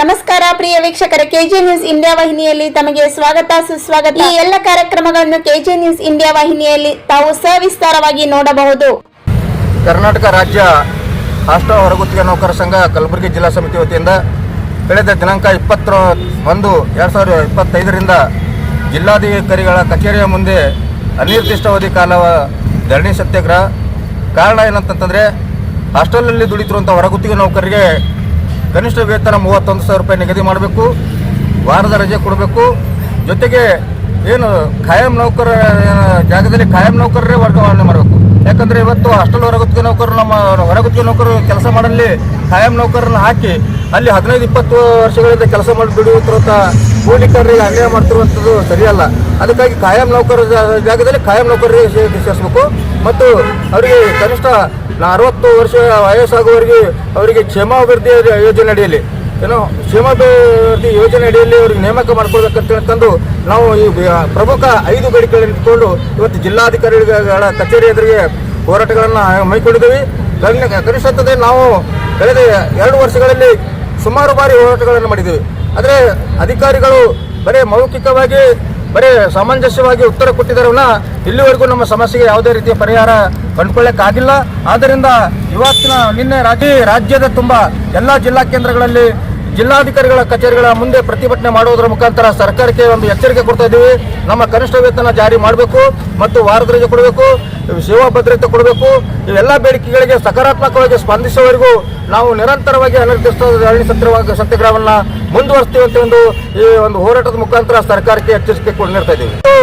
ನಮಸ್ಕಾರ ಪ್ರಿಯ ವೀಕ್ಷಕರ K J news India ವಾಹಿನಿಯಲ್ಲಿ ತಮಗೆ ಸ್ವಾಗತ, ಸುಸ್ವಾಗತ. ಈ ಎಲ್ಲ ಕಾರ್ಯಕ್ರಮಗಳನ್ನು ಕೆಜೆ ನ್ಯೂಸ್ ಇಂಡಿಯಾ ವಾಹಿನಿಯಲ್ಲಿ ತಾವು ಸವಿಸ್ತಾರವಾಗಿ ನೋಡಬಹುದು. ಕರ್ನಾಟಕ ರಾಜ್ಯ ಹಾಸ್ಟೆಲ್ ಹೊರಗುತ್ತಿಗೆ ನೌಕರ ಸಂಘ ಕಲಬುರಗಿ ಜಿಲ್ಲಾ ಸಮಿತಿ ವತಿಯಿಂದ ಕಳೆದ ದಿನಾಂಕ ಇಪ್ಪತ್ತರ ಒಂದು ಎರಡು ಸಾವಿರದ ಇಪ್ಪತ್ತೈದರಿಂದ ಜಿಲ್ಲಾಧಿಕಾರಿಗಳ ಕಚೇರಿಯ ಮುಂದೆ ಅನಿರ್ದಿಷ್ಟಾವಧಿ ಕಾಲ ಧರಣಿ ಸತ್ಯಾಗ್ರಹ. ಕಾರಣ ಏನಂತಂತಂದರೆ ಹಾಸ್ಟೆಲಲ್ಲಿ ದುಡಿತಿರುವಂಥ ಹೊರಗುತ್ತಿಗೆ ನೌಕರರಿಗೆ ಕನಿಷ್ಠ ವೇತನ ಮೂವತ್ತೊಂದು ಸಾವಿರ ರೂಪಾಯಿ ನಿಗದಿ ಮಾಡಬೇಕು, ವಾರದ ರಜೆ ಕೊಡಬೇಕು. ಜೊತೆಗೆ ಏನು ಖಾಯಂ ನೌಕರ ಜಾಗದಲ್ಲಿ ಖಾಯಂ ನೌಕರರೇ ವರ್ಗಾವಣೆ ಮಾಡಬೇಕು. ಯಾಕಂದ್ರೆ ಇವತ್ತು ಹಾಸ್ಟೆಲ್ ಹೊರಗುತ್ತಿಗೆ ನೌಕರರು ನಮ್ಮ ಹೊರಗುತ್ತಿಗೆ ನೌಕರರು ಕೆಲಸ ಮಾಡಲಿ ಖಾಯಂ ನೌಕರನ್ನು ಹಾಕಿ ಅಲ್ಲಿ ಹದಿನೈದು, ಇಪ್ಪತ್ತು ವರ್ಷಗಳಿಂದ ಕೆಲಸ ಮಾಡಿ ಬಿಡುವಂಥ ಕೂಲಿಕರಿಗೆ ಅನ್ಯಾಯ ಮಾಡ್ತಿರುವಂಥದ್ದು ಸರಿಯಲ್ಲ. ಅದಕ್ಕಾಗಿ ಖಾಯಂ ನೌಕರ ಜಾಗದಲ್ಲಿ ಖಾಯಂ ನೌಕರರಿಗೆ ಸೇರಿಸಬೇಕು. ಮತ್ತು ಅವರಿಗೆ ಕನಿಷ್ಠ ಅರವತ್ತು ವರ್ಷ ವಯಸ್ಸಾಗುವವರೆಗೆ ಅವರಿಗೆ ಕ್ಷೇಮಾಭಿವೃದ್ಧಿ ಯೋಜನೆ ಅಡಿಯಲ್ಲಿ ಏನೋ ಕ್ಷೇಮಾಭಿವೃದ್ಧಿ ಯೋಜನೆ ಅಡಿಯಲ್ಲಿ ಅವರಿಗೆ ನೇಮಕ ಮಾಡ್ಕೊಳ್ಬೇಕಂತ ಹೇಳ್ಕೊಂಡು ನಾವು ಈ ಪ್ರಮುಖ ಐದು ಬೇಡಿಕೆಗಳನ್ನು ಇಟ್ಕೊಂಡು ಇವತ್ತು ಜಿಲ್ಲಾಧಿಕಾರಿಗಳ ಕಚೇರಿ ಎದುರಿಗೆ ಹೋರಾಟಗಳನ್ನು ಮೈಕೊಂಡಿದ್ದೀವಿ ಕನಿ- ಕನಿಷ್ಠತೆ ನಾವು ಕಳೆದ ಎರಡು ವರ್ಷಗಳಲ್ಲಿ ಸುಮಾರು ಬಾರಿ ಹೋರಾಟಗಳನ್ನು ಮಾಡಿದ್ದೀವಿ. ಆದರೆ ಅಧಿಕಾರಿಗಳು ಬರೀ ಮೌಖಿಕವಾಗಿ ಬರೀ ಸಾಮಂಜಸ್ಯವಾಗಿ ಉತ್ತರ ಕೊಟ್ಟಿದ್ದಾರಲ್ಲ, ಇಲ್ಲಿವರೆಗೂ ನಮ್ಮ ಸಮಸ್ಯೆಗೆ ಯಾವುದೇ ರೀತಿಯ ಪರಿಹಾರ ಕಂಡುಕೊಳ್ಳಕ್ಕಾಗಿಲ್ಲ. ಆದ್ದರಿಂದ ಇವತ್ತಿನ ನಿನ್ನೆ ರಾಜ್ಯ, ರಾಜ್ಯದ ತುಂಬ ಎಲ್ಲ ಜಿಲ್ಲಾ ಕೇಂದ್ರಗಳಲ್ಲಿ ಜಿಲ್ಲಾಧಿಕಾರಿಗಳ ಕಚೇರಿಗಳ ಮುಂದೆ ಪ್ರತಿಭಟನೆ ಮಾಡುವುದರ ಮುಖಾಂತರ ಸರ್ಕಾರಕ್ಕೆ ಒಂದು ಎಚ್ಚರಿಕೆ ಕೊಡ್ತಾ ಇದ್ದೀವಿ. ನಮ್ಮ ಕನಿಷ್ಠ ವೇತನ ಜಾರಿ ಮಾಡಬೇಕು ಮತ್ತು ವಾರದ ರಜೆ ಕೊಡಬೇಕು, ಸೇವಾ ಭದ್ರತೆ ಕೊಡಬೇಕು. ಇವೆಲ್ಲ ಬೇಡಿಕೆಗಳಿಗೆ ಸಕಾರಾತ್ಮಕವಾಗಿ ಸ್ಪಂದಿಸುವವರೆಗೂ ನಾವು ನಿರಂತರವಾಗಿ ಅನಿರ್ದಿಷ್ಟ ಧರಣಿ ಸತ್ಯವಾಗ, ಸತ್ಯಾಗ್ರಹವನ್ನು ಮುಂದುವರಿಸ್ತೀವಿ ಅಂತ ಒಂದು ಈ ಒಂದು ಹೋರಾಟದ ಮುಖಾಂತರ ಸರ್ಕಾರಕ್ಕೆ ಎಚ್ಚರಿಕೆ ಕೊಡ್, ನೀಡ್ತಾ ಇದ್ದೀವಿ. ಇದು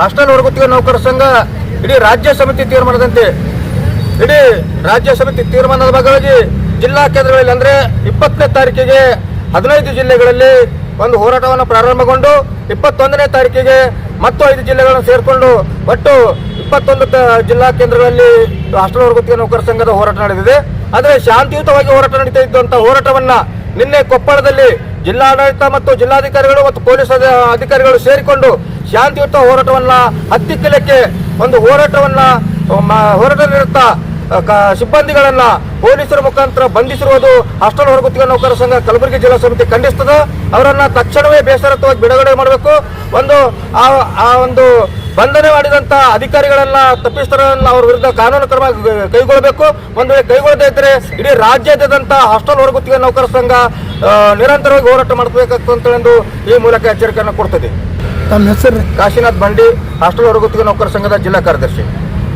ಹಾಸ್ಟೆಲ್ ಹೊರಗುತ್ತಿಗೆ ನೌಕರ ಸಂಘ ಇಡೀ ರಾಜ್ಯ ಸಮಿತಿ ತೀರ್ಮಾನದಂತೆ, ಇಡೀ ರಾಜ್ಯ ಸಮಿತಿ ತೀರ್ಮಾನದ ಭಾಗವಾಗಿ ಜಿಲ್ಲಾ ಕೇಂದ್ರಗಳಲ್ಲಿ ಅಂದರೆ ಇಪ್ಪತ್ತನೇ ತಾರೀಕಿಗೆ ಹದಿನೈದು ಜಿಲ್ಲೆಗಳಲ್ಲಿ ಒಂದು ಹೋರಾಟವನ್ನು ಪ್ರಾರಂಭಗೊಂಡು ಇಪ್ಪತ್ತೊಂದನೇ ತಾರೀಕಿಗೆ ಮತ್ತು ಐದು ಜಿಲ್ಲೆಗಳನ್ನು ಸೇರಿಕೊಂಡು ಒಟ್ಟು ಇಪ್ಪತ್ತೊಂದು ಜಿಲ್ಲಾ ಕೇಂದ್ರಗಳಲ್ಲಿ ಹಾಸ್ಟೆಲ್ ಹೊರಗುತ್ತಿಗೆ ನೌಕರ ಸಂಘದ ಹೋರಾಟ ನಡೆದಿದೆ. ಆದರೆ ಶಾಂತಿಯುತವಾಗಿ ಹೋರಾಟ ನಡೀತಾ ಇದ್ದಂಥ ಹೋರಾಟವನ್ನ ನಿನ್ನೆ ಕೊಪ್ಪಳದಲ್ಲಿ ಜಿಲ್ಲಾಡಳಿತ ಮತ್ತು ಜಿಲ್ಲಾಧಿಕಾರಿಗಳು ಮತ್ತು ಪೊಲೀಸ್ ಅಧಿಕಾರಿಗಳು ಸೇರಿಕೊಂಡು ಶಾಂತಿಯುತ ಹೋರಾಟವನ್ನ ಹತ್ತಿಕ್ಕಲಿಕ್ಕೆ ಒಂದು ಹೋರಾಟವನ್ನ ಹೋರಾಟ ಕ- ಸಿಬ್ಬಂದಿಗಳನ್ನ ಪೊಲೀಸರ ಮುಖಾಂತರ ಬಂಧಿಸಿರುವುದು ಹಾಸ್ಟೆಲ್ ಹೊರಗುತ್ತಿಗೆ ನೌಕರ ಸಂಘ ಕಲಬುರಗಿ ಜಿಲ್ಲಾ ಸಮಿತಿ ಖಂಡಿಸ್ತದೆ ಅವರನ್ನ ತಕ್ಷಣವೇ ಬೇಸರತ್ವವಾಗಿ ಬಿಡುಗಡೆ ಮಾಡಬೇಕು. ಒಂದು ಆ ಆ ಒಂದು ಬಂಧನೆ ಮಾಡಿದಂತ ಅಧಿಕಾರಿಗಳನ್ನ ತಪ್ಪಿಸ್ತರನ್ನ ಅವ್ರ ವಿರುದ್ಧ ಕಾನೂನು ಕ್ರಮ ಕೈಗೊಳ್ಳಬೇಕು. ಒಂದು ವೇಳೆ ಕೈಗೊಳ್ಳದೇ ಇದ್ರೆ ಇಡೀ ರಾಜ್ಯಾದ್ಯಂತ ಹಾಸ್ಟೆಲ್ ಹೊರಗುತ್ತಿಗೆ ನೌಕರ ಸಂಘ ನಿರಂತರವಾಗಿ ಹೋರಾಟ ಮಾಡಬೇಕಾಗ್ತದೆ ಎಂದು ಈ ಮೂಲಕ ಎಚ್ಚರಿಕೆಯನ್ನು ಕೊಡ್ತದೆ. ತಮ್ಮ ಹೆಸರು? ಕಾಶಿನಾಥ್ ಬಂಡಿ ಹಾಸ್ಟೆಲ್ ಹೊರಗುತ್ತಿಗೆ ನೌಕರ ಸಂಘದ ಜಿಲ್ಲಾ ಕಾರ್ಯದರ್ಶಿ.